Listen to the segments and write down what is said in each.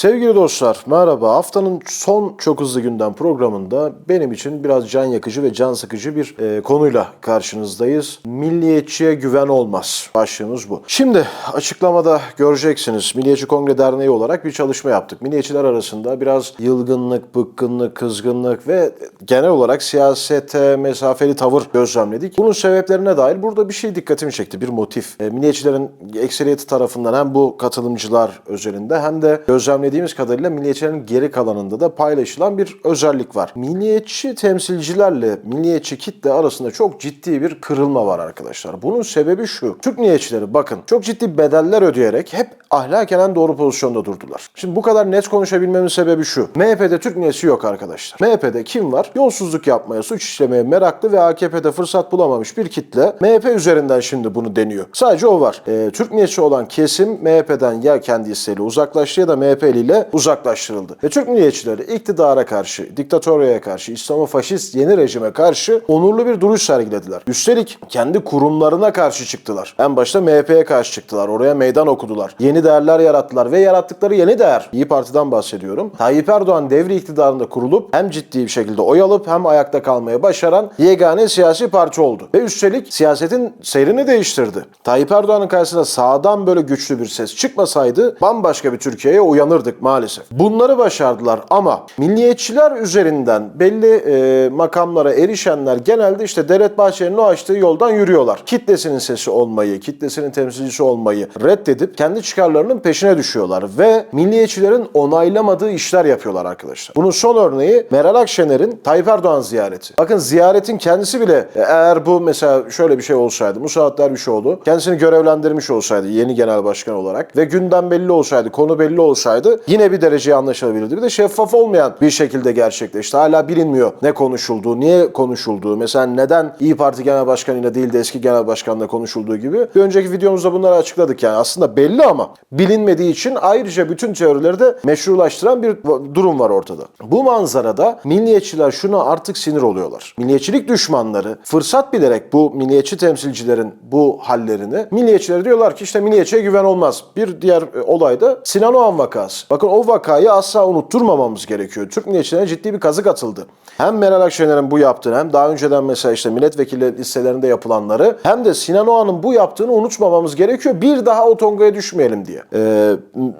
Sevgili dostlar, merhaba. Haftanın son çok hızlı gündem programında benim için biraz can yakıcı ve can sıkıcı bir e, konuyla karşınızdayız. Milliyetçiye güven olmaz. Başlığımız bu. Şimdi açıklamada göreceksiniz. Milliyetçi Kongre Derneği olarak bir çalışma yaptık. Milliyetçiler arasında biraz yılgınlık, bıkkınlık, kızgınlık ve genel olarak siyasete mesafeli tavır gözlemledik. Bunun sebeplerine dair burada bir şey dikkatimi çekti. Bir motif. E, milliyetçilerin ekseriyeti tarafından hem bu katılımcılar özelinde hem de gözlemlediğimiz kadarıyla milliyetçilerin geri kalanında da paylaşılan bir özellik var. Milliyetçi temsilcilerle milliyetçi kitle arasında çok ciddi bir kırılma var arkadaşlar. Bunun sebebi şu. Türk milliyetçileri bakın çok ciddi bedeller ödeyerek hep ahlaken en doğru pozisyonda durdular. Şimdi bu kadar net konuşabilmemin sebebi şu. MHP'de Türk milliyetçisi yok arkadaşlar. MHP'de kim var? Yolsuzluk yapmaya, suç işlemeye meraklı ve AKP'de fırsat bulamamış bir kitle MHP üzerinden şimdi bunu deniyor. Sadece o var. Ee, Türk milliyetçi olan kesim MHP'den ya kendi isteğiyle uzaklaştı ya da MHP'liyle uzaklaştırıldı. Ve Türk milliyetçileri iktidara karşı, diktatöryaya karşı, İslamo-faşist yeni rejime karşı onurlu bir duruş sergilediler. Üstelik kendi kurumlarına karşı çıktılar. En başta MHP'ye karşı çıktılar. Oraya meydan okudular. Yeni değerler yarattılar ve yarattıkları yeni değer. İyi Parti'den bahsediyorum. Tayyip Erdoğan devri iktidarında kurulup hem ciddi bir şekilde oy alıp hem ayakta kalmayı başaran yegane siyasi parti oldu. Ve üstelik siyasetin seyrini değiştirdi. Tayyip Erdoğan'ın karşısında sağdan böyle güçlü bir ses çıkmasaydı bambaşka bir Türkiye'ye uyanırdık maalesef. Bunları başardılar ama milliyetçiler üzerinden belli e, makamlara erişenler genelde işte Devlet Bahçeli'nin o açtığı yoldan yürüyorlar. Kitlesinin sesi olmayı, kitlesinin temsilcisi olmayı reddedip kendi çıkarlarının peşine düşüyorlar ve milliyetçilerin onaylamadığı işler yapıyorlar arkadaşlar. Bunun son örneği Meral Akşener'in Tayyip Erdoğan ziyareti. Bakın ziyaretin kendisi bile e, eğer bu mesela şöyle bir şey olsaydı, Musaat Dervişoğlu kendisini görevlendirmiş olsaydı yeni genel başkan olarak ve gündem belli olsaydı, konu belli olsaydı yine bir dereceye anlaşılabilirdi. Bir de şeffaf olmayan bir şekilde gerçekleşti. Hala bilinmiyor ne konuşulduğu, niye konuşulduğu. Mesela neden İyi Parti Genel Başkanı'yla değil de eski genel başkanla konuşulduğu gibi. Bir önceki videomuzda bunları açıkladık yani. Aslında belli ama bilinmediği için ayrıca bütün teorileri de meşrulaştıran bir durum var ortada. Bu manzarada milliyetçiler şuna artık sinir oluyorlar. Milliyetçilik düşmanları fırsat bilerek bu milliyetçi temsilcilerin bu hallerini milliyetçilere diyorlar ki işte milliyetçiye güven olmaz. Bir diğer e, olay da Sinan Oğan vakası. Bakın o vakayı asla unutturmamamız gerekiyor. Türk milliyetçilerine ciddi bir kazık atıldı. Hem Meral Akşener'in bu yaptığını hem daha önceden mesela işte milletvekili listelerinde yapılanları hem de Sinan Oğan'ın bu yaptığını unutmamamız gerekiyor. Bir daha o tongaya düşmeyelim diye. Ee,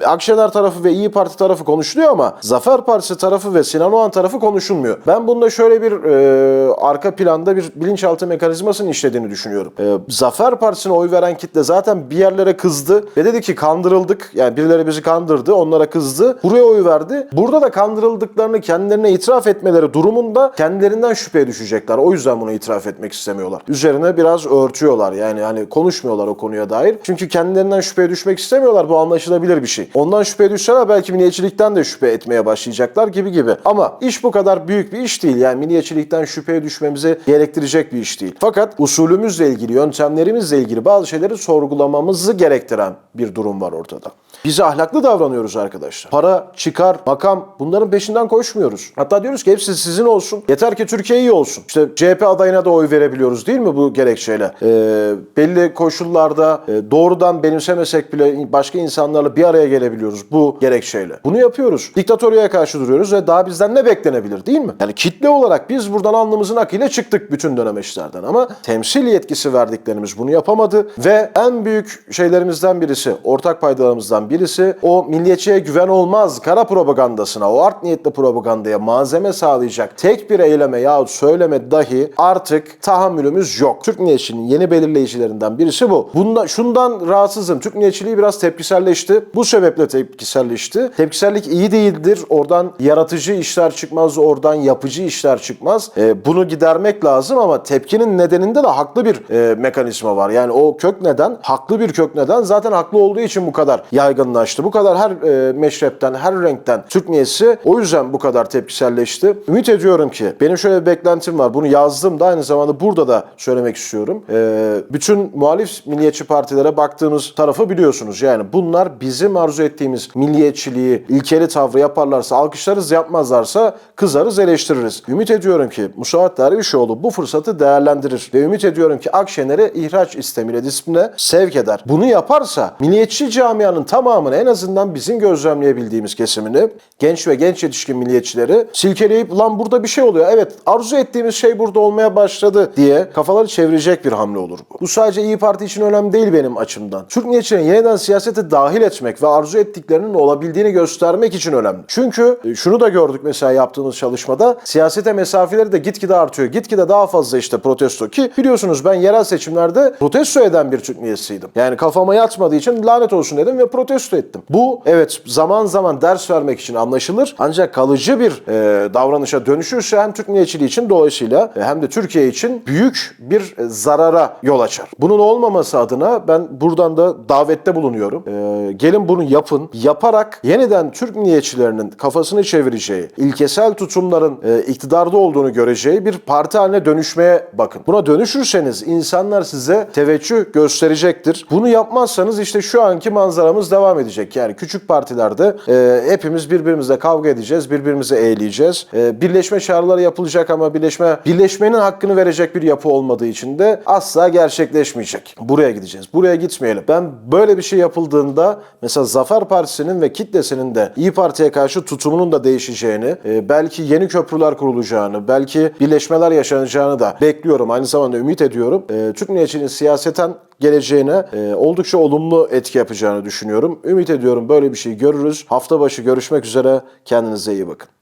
Akşener tarafı ve İyi Parti tarafı konuşuluyor ama Zafer Partisi tarafı ve Sinan Oğan tarafı konuşulmuyor. Ben bunda şöyle bir e, arka planda bir bilinçaltı mekanizmasının işlediğini düşünüyorum. E, Zafer Partisi'ne oy veren kitle zaten bir yerlere kızdı ve dedi ki kandırıldık. Yani birileri bizi kandırdı, onlara kızdı. Buraya oy verdi. Burada da kandırıldıklarını kendilerine itiraf etmeleri durumunda kendilerinden şüpheye düşecekler. O yüzden bunu itiraf etmek istemiyorlar. Üzerine biraz örtüyorlar. Yani hani konuşmuyorlar o konuya dair. Çünkü kendilerinden şüpheye düşmek istemiyorlar. Bu anlaşılabilir bir şey. Ondan şüpheye düşseler belki milliyetçilikten de şüphe etmeye başlayacaklar gibi gibi. Ama iş bu kadar büyük bir iş değil. Yani milliyetçilikten şüpheye düşmemizi gerektirecek bir iş değil. Fakat usulümüzle ilgili, yöntemlerimizle ilgili bazı şeyleri sorgulamamızı gerektiren bir durum var ortada. Biz ahlaklı davranıyoruz arkadaşlar. Para, çıkar, makam bunların peşinden koşmuyoruz. Hatta diyoruz ki hepsi sizin olsun. Yeter ki Türkiye iyi olsun. İşte CHP adayına da oy verebiliyoruz değil mi bu gerekçeyle? Ee, belli koşullarda e, doğrudan benimsemesek bile başka insanlarla bir araya gelebiliyoruz bu gerekçeyle. Bunu yapıyoruz. Diktatöryeye karşı duruyoruz ve daha bizden ne beklenebilir değil mi? Yani kitle olarak biz buradan alnımızın akıyla çıktık bütün dönemeçlerden ama temsil yetkisi verdiklerimiz bunu yapamadı ve en büyük şeylerimizden birisi, ortak paydalarımızdan birisi o milliyetçiye güven olmaz kara propagandasına, o art niyetli propagandaya malzeme sağlayacak tek bir eyleme yahut söyleme dahi artık tahammülümüz yok. Türk milliyetçiliğinin yeni belirleyicilerinden birisi bu. Bunda, şundan rahatsızım. Türk milliyetçiliği biraz tepkiselleşti. Bu sebeple tepkiselleşti. Tepkisellik iyi değildir. Oradan yaratıcı işler çıkmaz, oradan yapıcı işler çıkmaz. E, bunu gidermek lazım ama tepkinin nedeninde de haklı bir e, mekanizma var. Yani o kök neden, haklı bir kök neden zaten haklı olduğu için bu kadar yaygınlaştı. Bu kadar her e, meşrepten, her renkten Türk milliyetçisi o yüzden bu kadar tepkiselleşti. Ümit ediyorum ki benim şöyle bir beklentim var. Bunu yazdım da aynı zamanda burada da söylemek istiyorum. E, bütün muhalif milliyetçi partilere baktığımız tarafı biliyorsunuz. Yani bunlar bizim arzu ettiğimiz milliyetçiliği, ilkeli tavrı yaparlarsa alkışlarız, yapmazlarsa kızarız, eleştiririz. Ümit ediyorum ki Musavat Dervişoğlu bu fırsatı değerlendirir ve ümit ediyorum ki Akşener'i ihraç istemiyle disipline sevk eder. Bunu yaparsa milliyetçi camianın tamamı tamamını en azından bizim gözlemleyebildiğimiz kesimini genç ve genç yetişkin milliyetçileri silkeleyip lan burada bir şey oluyor. Evet arzu ettiğimiz şey burada olmaya başladı diye kafaları çevirecek bir hamle olur bu. Bu sadece İyi Parti için önemli değil benim açımdan. Türk milliyetçilerin yeniden siyasete dahil etmek ve arzu ettiklerinin olabildiğini göstermek için önemli. Çünkü e, şunu da gördük mesela yaptığımız çalışmada siyasete mesafeleri de gitgide artıyor. Gitgide daha fazla işte protesto ki biliyorsunuz ben yerel seçimlerde protesto eden bir Türk milliyetçisiydim. Yani kafama yatmadığı için lanet olsun dedim ve protesto ettim. Bu evet zaman zaman ders vermek için anlaşılır ancak kalıcı bir e, davranışa dönüşürse hem Türk milliyetçiliği için dolayısıyla e, hem de Türkiye için büyük bir e, zarara yol açar. Bunun olmaması adına ben buradan da davette bulunuyorum. E, gelin bunu yapın. Yaparak yeniden Türk milliyetçilerinin kafasını çevireceği, ilkesel tutumların e, iktidarda olduğunu göreceği bir parti haline dönüşmeye bakın. Buna dönüşürseniz insanlar size teveccüh gösterecektir. Bunu yapmazsanız işte şu anki manzaramız devam edecek. Yani küçük partilerde e, hepimiz birbirimizle kavga edeceğiz, birbirimize eğleyeceğiz. E, birleşme çağrıları yapılacak ama birleşme birleşmenin hakkını verecek bir yapı olmadığı için de asla gerçekleşmeyecek. Buraya gideceğiz. Buraya gitmeyelim. Ben böyle bir şey yapıldığında mesela Zafer Partisi'nin ve kitlesinin de İyi Parti'ye karşı tutumunun da değişeceğini, e, belki yeni köprüler kurulacağını, belki birleşmeler yaşanacağını da bekliyorum. Aynı zamanda ümit ediyorum. E, Türk milliyetçiliğinin siyaseten geleceğine e, oldukça olumlu etki yapacağını düşünüyorum. Ümit ediyorum böyle bir şey görürüz. Hafta başı görüşmek üzere. Kendinize iyi bakın.